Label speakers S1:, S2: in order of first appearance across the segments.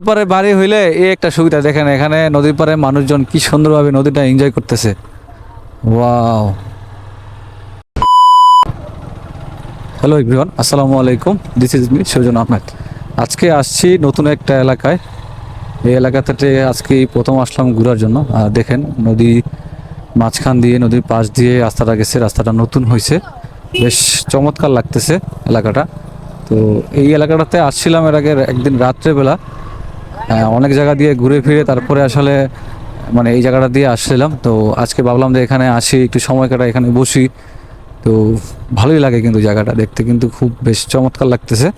S1: পারে বাড়ি হইলে এই একটা সুবিধা। দেখেন এখানে নদীর পারে মানুষজন কি সুন্দরভাবে নদীটা এনজয় করতেছে। ওয়াও হ্যালো এভরিওয়ান আসসালামু আলাইকুম। This is me Soujan Ahmed আজকে আসছি নতুন একটা এলাকায়। এই এলাকাতে আজকে প্রথম আসলাম ঘোরার জন্য। আর দেখেন নদী মাঝখান দিয়ে, নদীর পাশ দিয়ে রাস্তাটা গেছে, রাস্তাটা নতুন হয়েছে বেশ চমৎকার লাগতেছে এলাকাটা। তো এই এলাকাটাতে আসছিলাম এর আগে একদিন রাত্রেবেলা। অনেক জায়গা দিয়ে ঘুরে ফিরে তারপরে আসলে মানে এই জায়গাটা দিয়ে আসছিলাম। তো আজকে ভাবলাম যে এখানে আসি, একটু সময় কাটাই, এখানে বসি। তো ভালোই লাগে কিন্তু জায়গাটা দেখতে, কিন্তু খুব বেশ চমৎকার লাগতেছে।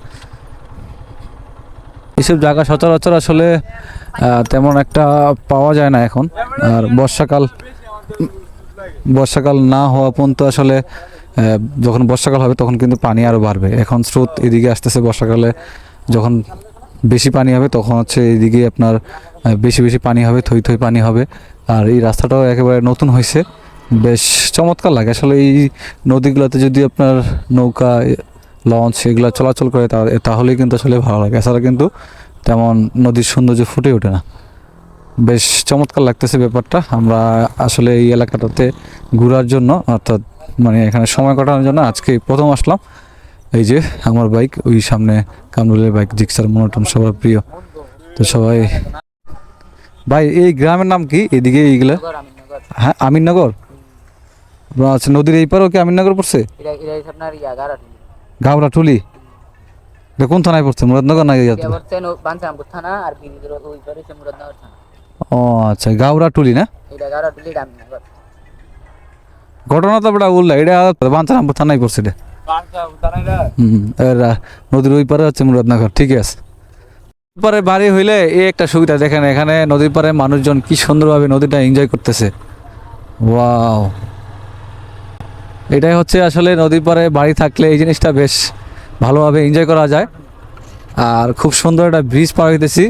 S1: এইসব জায়গা সচরাচর আসলে তেমন একটা পাওয়া যায় না এখন। আর বর্ষাকাল বর্ষাকাল না হওয়া পর্যন্ত আসলে যখন বর্ষাকাল হবে তখন কিন্তু পানি আরও বাড়বে। এখন স্রোত এদিকে আসতেছে বর্ষাকালে, যখন বেশি পানি হবে, তখন হচ্ছে এইদিকে আপনার বেশি বেশি পানি হবে, থই থই পানি হবে। আর এই রাস্তাটাও একেবারে নতুন হয়েছে। বেশ চমৎকার লাগে। আসলে এই নদীগুলোতে যদি আপনার নৌকা, লঞ্চ এগুলো চলাচল করে তাহলেই কিন্তু আসলে ভালো লাগে। এছাড়া কিন্তু তেমন নদীর সৌন্দর্য ফুটে ওঠে না। বেশ চমৎকার লাগতেছে ব্যাপারটা। আমরা আসলে এই এলাকাটাতে ঘোরার জন্য, অর্থাৎ মানে এখানে সময় কাটানোর জন্য আজকে প্রথম আসলাম। এই যে আমার বাইক ওই সামনে কামরুলের বাইক জিক্সার মনোটন সবার প্রিয়। তো সবাই ভাই এই গ্রামের নাম কি? এদিকে এইগুলা? হ্যাঁ আমিননগর? আচ্ছা নদীর এই পারেও কি আমিননগর পড়ছে? গাবরা টুলি এটা কোন থানায় পড়ছে? মুরাদনগর না ও আচ্ছা গাবরা টুলি না ঘটনা তো বড় উল্লা এটা বাঞ্চারামপুর থানায় পড়ছে এটা। নদীর ওই পারে হচ্ছে মুরাদনগর ঠিক আছে। পারে বাড়ি হইলে এই একটা সুবিধা, দেখেন এখানে নদীর পারে মানুষজন কি সুন্দরভাবে নদীটা এনজয় করতেছে। ওয়াও। এটাই হচ্ছে আসলে নদীর পারে বাড়ি থাকলে এই জিনিসটা বেশ ভালোভাবে এনজয় করা যায়। আর খুব সুন্দর একটা ব্রিজ পার হইতেছি।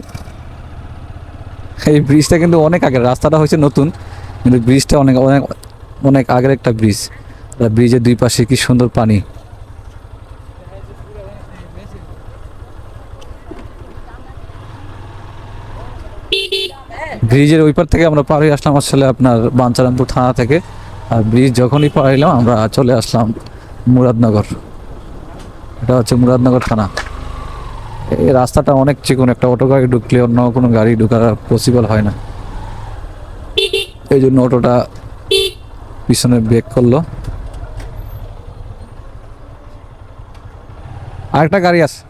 S1: এই ব্রিজটা কিন্তু অনেক আগের, রাস্তাটা হয়েছে নতুন, কিন্তু ব্রিজটা অনেক অনেক অনেক আগের একটা ব্রিজ ব্রিজের দুই পাশে কি সুন্দর পানি। ব্রিজের ওই পার থেকে আমরা পার হয়ে আসলাম আসলে আপনার বাঞ্চারামপুর থানা থেকে। আর ব্রিজ যখনই পার হইলাম, আমরা চলে আসলাম মুরাদনগর। এটা হচ্ছে মুরাদনগর থানা। এই রাস্তাটা অনেক চিকন, একটা অটো গাড়ি ঢুকলে অন্য কোনো গাড়ি ঢুকার পসিবল হয় না। এই জন্য অটোটা পিছনে ব্রেক করল। আরেকটা গাড়ি আছে।